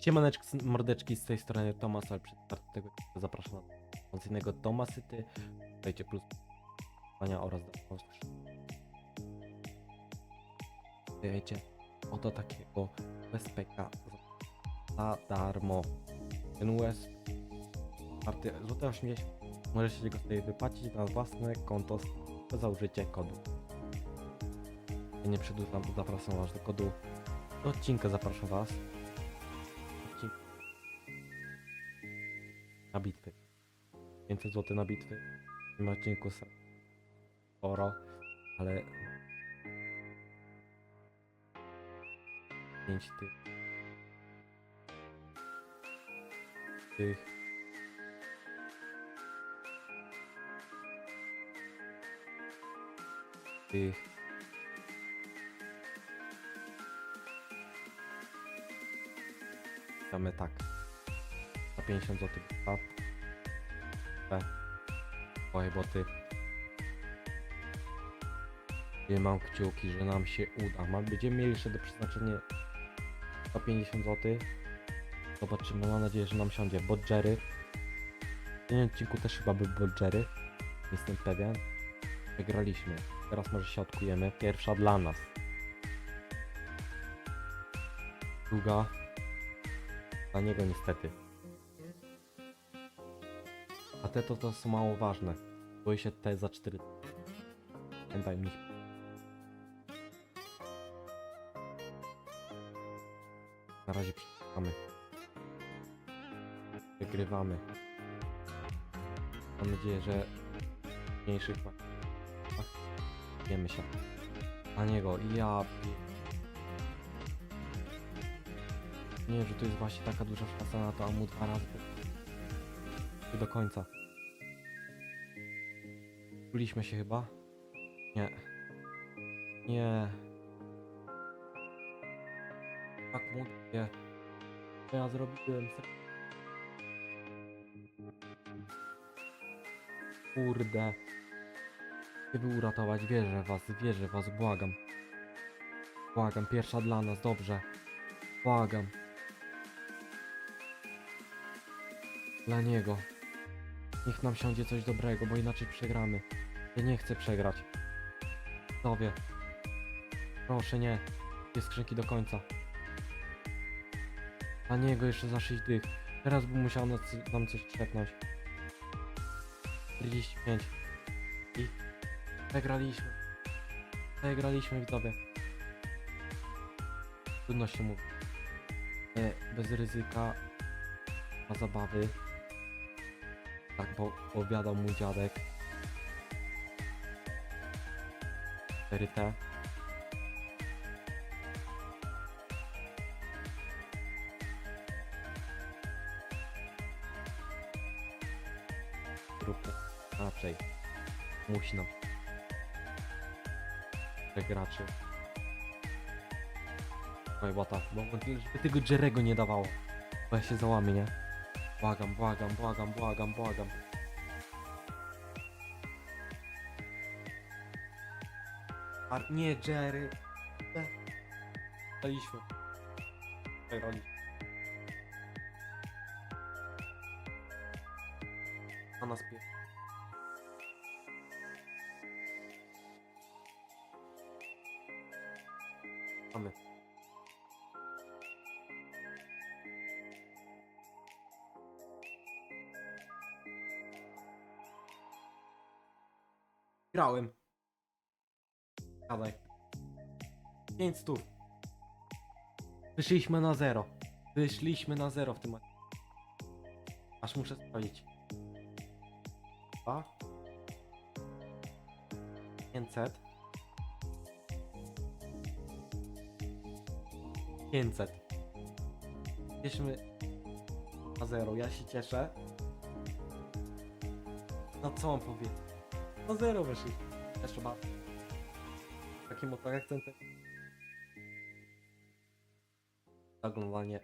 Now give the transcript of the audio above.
Siemaneczki, mordeczki z tej strony Tomas, ale przed startem tego zapraszam na promocyjnego Tomasyty. Dajcie plus oraz do Wiecie, oto takiego USPK za darmo. Ten US warty złote 80 możecie go sobie wypłacić na własne konto za użycie kodu. Ja nie przedłużam, zapraszam was do kodu. Do odcinka zapraszam was. Na bitwy. 500 zł na bitwy. W tym odcinku sporo, ale 5 tych. Tych. Tych. Damy tak. Na 50 zł. A. B. Oj, boty. Mam kciuki, że nam się uda. Mam, będziemy mieli jeszcze do przeznaczenia 150 zł. Zobaczymy, mam nadzieję, że nam siądzie Bodgery. W tym odcinku też chyba był Bodgery. Jestem pewien. Wygraliśmy. Teraz może się odkujemy. Pierwsza dla nas. Druga. Dla niego niestety. A te to, to są mało ważne. Boję się te za 4. Pamiętaj mi. Na razie przegrywamy. Wygrywamy. Mam nadzieję, że mniejszych ma- Wiemy się. Na niego. Ja pie- Nie, że to jest właśnie taka duża szansa na to, a mu dwa razy do końca. Byliśmy się chyba? Nie. Nie. Tak mówię. Co ja zrobiłem? Kurde. Żeby uratować, wierzę was, wierzę was, błagam. Błagam, pierwsza dla nas, dobrze. Błagam. Dla niego. Niech nam siądzie coś dobrego, bo inaczej przegramy. Ja nie chcę przegrać. Dowie. Proszę, nie. Dwie skrzynki do końca. Dla niego jeszcze za 6 dych. Teraz bym musiał nam coś trzepnąć. 45. I przegraliśmy. Przegraliśmy widzowie. Trudno się mówi. E, bez ryzyka. Na zabawy. Tak powiadał mój dziadek. 4T. Grupy. Raczej. Musi nam. Trzech. Oj, bota. Bo żeby tego Jerego nie dawało. Bo ja się załamię, nie? Błagam, błagam, błagam, błagam, błagam. A nie, Jerry. Nie. Daliśmy. Przegrali. A nas pie... Mamy. Grałem. Gadaj. 5 stów. Wyszliśmy na zero. Wyszliśmy na zero w tym meczu. Aż muszę sprawdzić. Dwa. 500. 500. Jesteśmy na zero. Ja się cieszę. No co mam powiedzieć? Na zero wyszli. Jeszcze ma. Takim oto akcentem. Zaglądanie